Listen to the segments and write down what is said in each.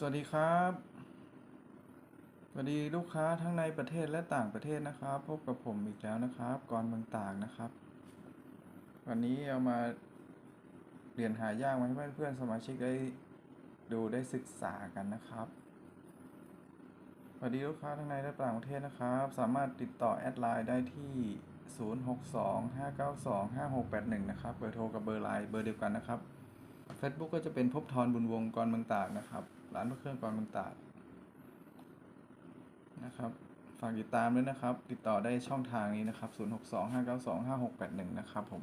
สวัสดีครับ สวัสดีลูกค้าทั้งในประเทศและต่างประเทศนะครับ พบกับผมอีกแล้วนะครับกรเมืองต่างนะครับ วันนี้เอามาเปลี่ยนหายากมาให้เพื่อนๆสมาชิกได้ดูได้ศึกษากันนะครับ สวัสดีลูกค้าทั้งในและต่างประเทศนะครับ สามารถติดต่อแอดไลน์ได้ที่ 0625925681 นะครับ เบอร์โทรกับเบอร์ไลน์เบอร์เดียวกันนะครับ Facebook ก็จะเป็นภพบทรบุญวงกรเมืองตากนะครับ ร้านพระเครื่องกรเมืองตากนะครับฝากติดตามด้วยนะครับ ติดต่อได้ช่องทางนี้นะครับ 0625925681 นะครับผม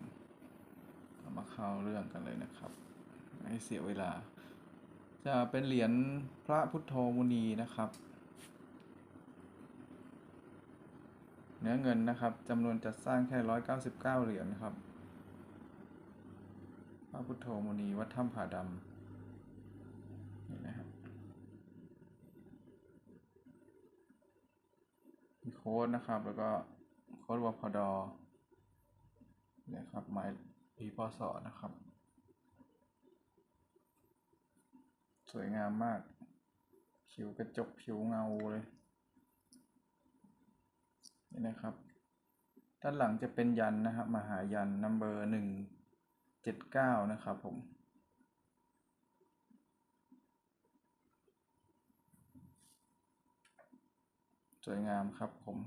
มาเข้าเรื่องกันเลยนะครับไม่เสียเวลา จะเป็นเหรียญพระพุทโธมุนีนะครับ เนื้อเงินนะครับจำนวนจัดสร้างแค่ 199 เหรียญนะครับ ระพุทโธมุนีวัดถ้ำผาดำนี่นะครับมีโค้ดนะครับ แล้วก็โค้ดวพดเนี่ยครับหมายปีพศนะครับ สวยงามมาก ผิวกระจกผิวเงาเลย นี่นะครับ ด้านหลังจะเป็นยันนะครับ มหายันนัมเบอร์หนึ่ง เจ็ดเก้านะครับผม สวยงามครับผม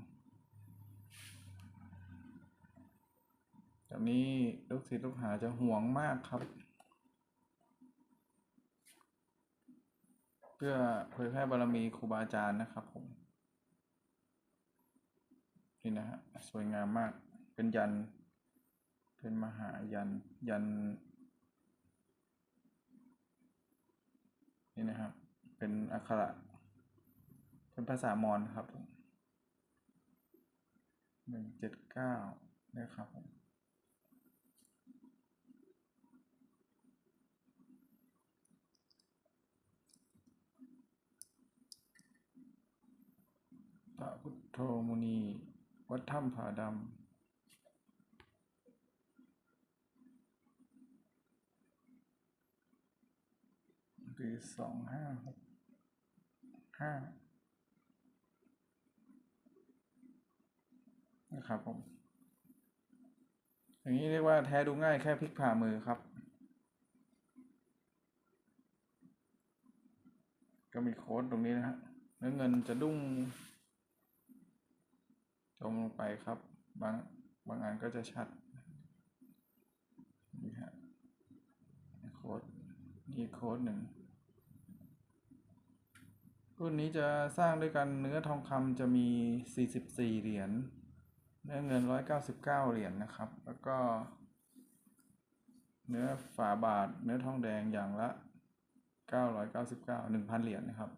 จากนี้ลูกศิษย์ลูกหาจะห่วงมากครับ เพื่อเผยแพร่บารมีครูบาอาจารย์นะครับผมนี่นะฮะสวยงามมากเป็นยัน เป็นมหายันยัน นี่นะครับ เป็นอักขระเป็นภาษามอญครับผมหนึ่งเจ็ดเก้านะครับผมพระพุทโธมุนี วัดถ้ำผาดำ ปีสองห้าหกห้านะครับผม อย่างนี้เรียกว่าแท้ดูง่ายแค่พลิกผ่ามือครับ ก็มีโค้ดตรงนี้นะฮะเนื้อเงินจะดุ้งจมลงไปครับ บางบางอันก็จะชัดนี่ฮะโค้ดนี่โค้ดหนึ่ง รุ่นนี้จะสร้างด้วยกันเนื้อทองคำจะมี 44 เหรียญ เนื้อเงิน 199 เหรียญนะครับ แล้วก็ เนื้อฝาบาท เนื้อทองแดงอย่างละ 999 1,000 เหรียญนะครับ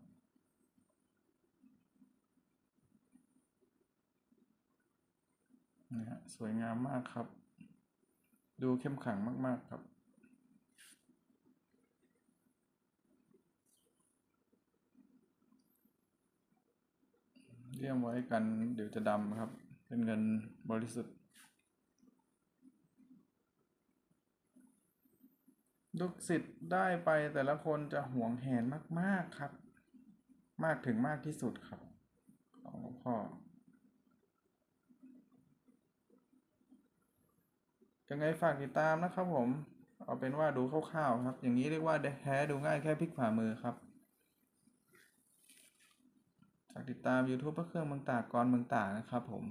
นะฮะสวยงามมากครับ ดูเข้มขังมาก ๆ ครับ เลี่ยมไว้กันเดี๋ยวจะดำครับ เป็นเงินบริสุทธิ์ลูกศิษย์ได้ไปแต่ละคนจะห่วงแหนมาก ๆครับ มากถึงมากที่สุดครับ ของหลวงพ่อยังไงฝากติดตามนะครับผม เอาเป็นว่าดูคร่าวๆครับ อย่างนี้เรียกว่าแท้ดูง่ายแค่พลิกฝ่ามือครับ ฝากติดตาม YouTube พระเครื่องเมืองตากกรเมืองตากนะครับผม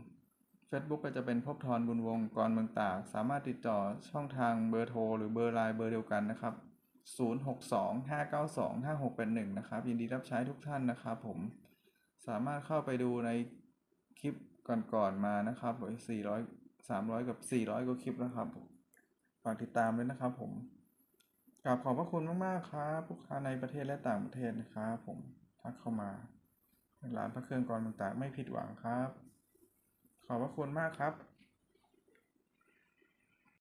Facebook ก็จะเป็นภพบทรบุญวงกรเมืองตาก สามารถติดต่อช่องทางเบอร์โทร หรือเบอร์ไลน์เบอร์เดียวกันนะครับ 0625925681 นะครับ ยินดีรับใช้ทุกท่านนะครับผม สามารถเข้าไปดูในคลิปก่อนๆมานะครับ400 300 กับ 400 กว่าคลิปแล้วครับ ฝากติดตามด้วยนะครับผมกราบขอบพระคุณมากๆครับลูกค้าในประเทศและต่างประเทศนะครับผมทักเข้ามา ร้านพระเครื่องกรต่างๆไม่ผิดหวังครับ ขอบพระคุณมากครับ